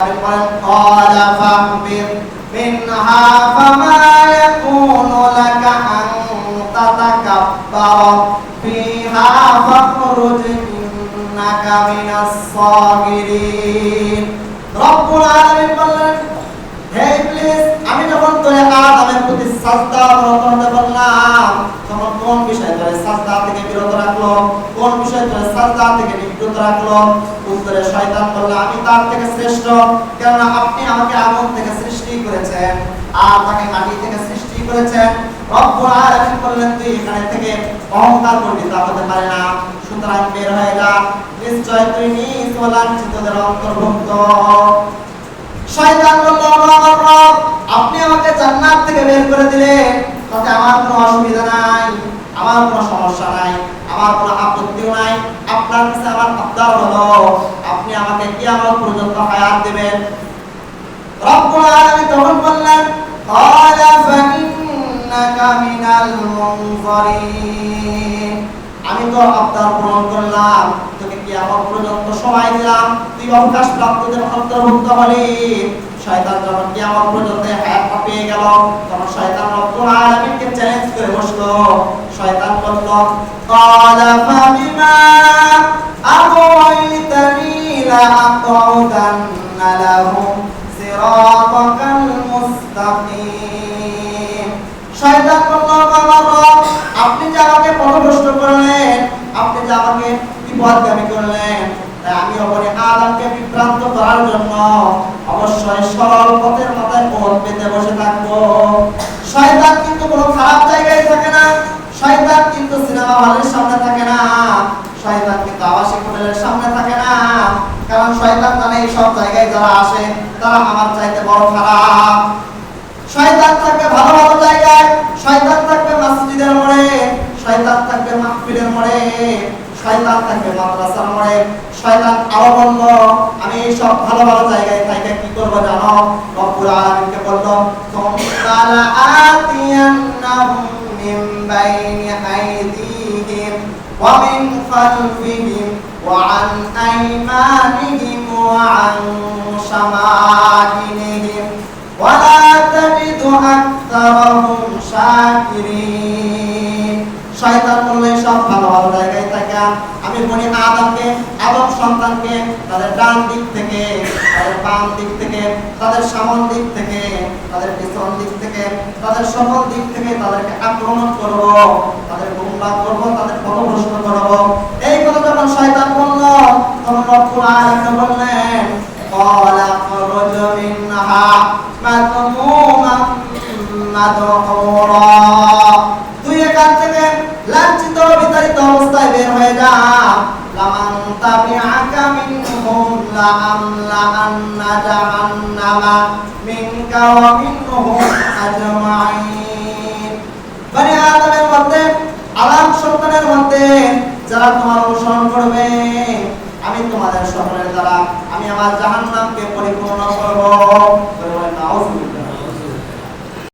قال فاهبط منها فما يكون لك أن تتكبر فيها فاخرج إنك من الصاغرين رب العالمين বললেন হে ইবলিস আমি যখন তোরে আদমের প্রতি সাজদা করতে বললাম তখন কোন বিষয় তোরে সাজদা থেকে বিরত রাখলো কোন বিষয় তোরে সাজদা থেকে নিবৃত রাখল উত্তরে শয়তান বলল, আমি তার থেকে শ্রেষ্ঠ, কেননা আপনি আমাকে আগুন থেকে সৃষ্টি করেছেন আর তাকে মাটি থেকে সৃষ্টি করেছেন। সুতরাং বের হয়ে নিশ্চয় তুই অন্তর্ভুক্ত আমার রব আপনি আমাকে জান্নাত থেকে বের করে দিলেন তাতে আমার কোনো অসুবিধা নাই আমার কোনো সমস্যা নাই আমার কোনো আপত্তিও নাই। আপনার কাছে আমার আবদার হল, আপনি আমাকে কি আমার পর্যন্ত হায়াত দেবেন। রব্বুল আলামিন তখন বললেন ক্বালা মিনাল মুনজারিন আমি তো আবদার পূরণ করলাম, তোকে কি আমার পর্যন্ত সময় দিলাম। তুই অবকাশ প্রাপ্তদের অন্তর্ভুক্ত হলি। শয়তান যখন কি আমার পর্যন্ত হায়াত পেয়ে গেল, তখন শয়তান রব্বুল আলামিনকে চ্যালেঞ্জ করে বসল শয়তান বলল ক্বালা ফাবিমা আগওয়াইতানি লা আকউদান্না লাহুম সিরাতাকাল মুস্তাকিম শয়তান বলল আমার রব আপনি যে আমাকে পথভ্রষ্ট করলেন, আপনি যে আমাকে বিপদগামী করলেন, তাই আমি অপরে আলামকে বিভ্রান্ত করার জন্য অবশ্যই সরল পথের মাথায় পথ পেতে বসে থাকব। হলের সামনে থাকে না। শয়তান কিন্তু আবাসিক হোটেলের সামনে থাকে না। কারণ শয়তান জানে এই সব জায়গায় যারা আসে, তারা আমার চাইতে বড় খারাপ। শয়তান থাকবে ভালো ভালো জায়গায়, শয়তান থাকবে মসজিদের মোড়ে, শয়তান থাকবে মাহফিলের মোড়ে, শয়তান থাকবে মাদ্রাসার মোড়ে। শয়তান আরও বলল, আমি এই সব ভালো ভালো জায়গায় থাইকে কি করব জানো? রব্বুল আলামিনকে বলল তুমতালা আতিয়ান্নাহুম মিন বাইনি আইদিহিম ওয়া মিন খালফিহিম ওয়া আন আইমানিহিম ওয়া আন শামাইলিহিম ولا تجد أكثرهم شاكرين শয়তান বললে সব ভালো ভালো জায়গায় থাকা আমি বলি আদমকে আদম সন্তানকে তাদের ডান দিক থেকে তাদের বাম দিক থেকে তাদের সামন দিক থেকে তাদের পিছন দিক থেকে তাদের সকল দিক থেকে তাদেরকে আক্রমণ করব তাদের গুমরাহ করব তাদের পথভ্রষ্ট منها مذموما مدحورا তুই এখান থেকে লাঞ্ছিত বিতাড়িত অবস্থায় বের হয়ে যা লামান তাবিআকা মিনহুম লাআমলা আন্না জাহান্নামা মিনকা ওয়া মিনহুম আজমাইন বনি আদমের মধ্যে আলাম সন্তানের মধ্যে যারা তোমার অনুসরণ করবে আমি তোমাদের সকলের দ্বারা আমি আমার জাহান্নামকে পরিপূর্ণ করব। বলে বলেন